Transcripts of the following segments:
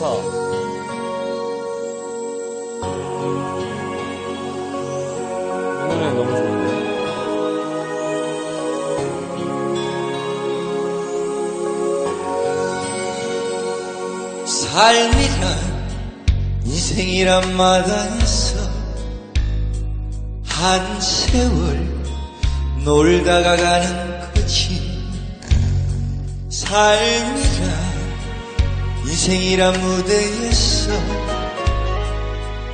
좋다. 이 노래 너무 좋은데. 삶이란 인생이란 마당에서 한 세월 놀다가 가는 거지 삶이란 인생이란 무대에서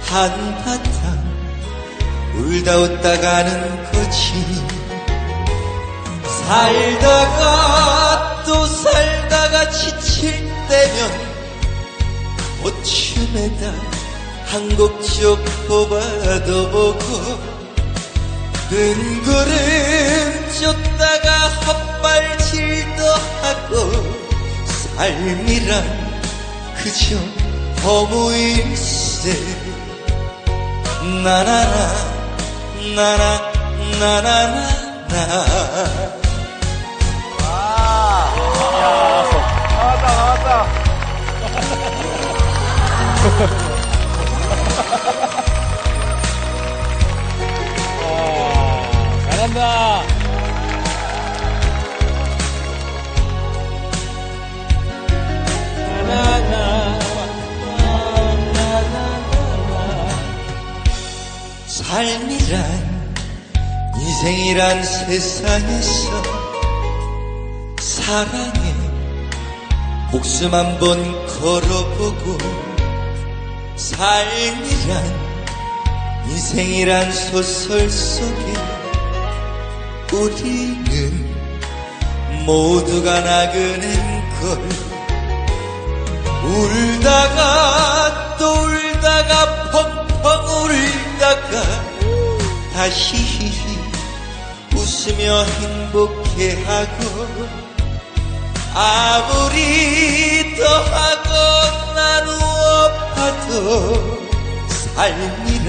한바탕 울다 웃다 가는 거지. 살다가 또 살다가 지칠 때면 보춤에다 한 곡쭉 뽑아도 보고 눈구름 쫓다가 헛발질도 하고 삶이란 그저 허무일세. 나나나 나나 나나나 나. 아, 잘한다 삶이란 인생이란 세상에서 사랑에 목숨 한 번 걸어보고 삶이란 인생이란 소설 속에 우리는 모두가 나그넨 걸 울다가 또 다시 웃으며 행복해하고 아무리 더하고 나누어 봐도 삶이란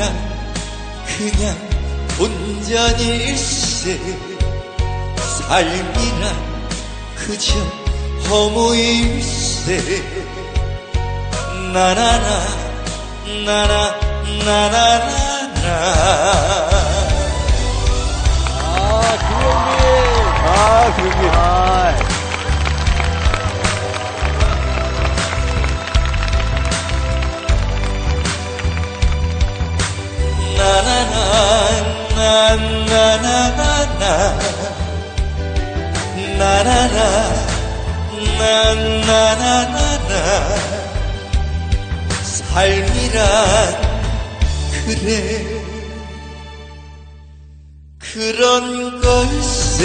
그냥 온전일세. 삶이란 그저 허무일세. 나나나 나나 나나나나 아 김영빈 아. 나나나나나나나 나 나나 나나나나나 삶이란 그래 그런 걸 세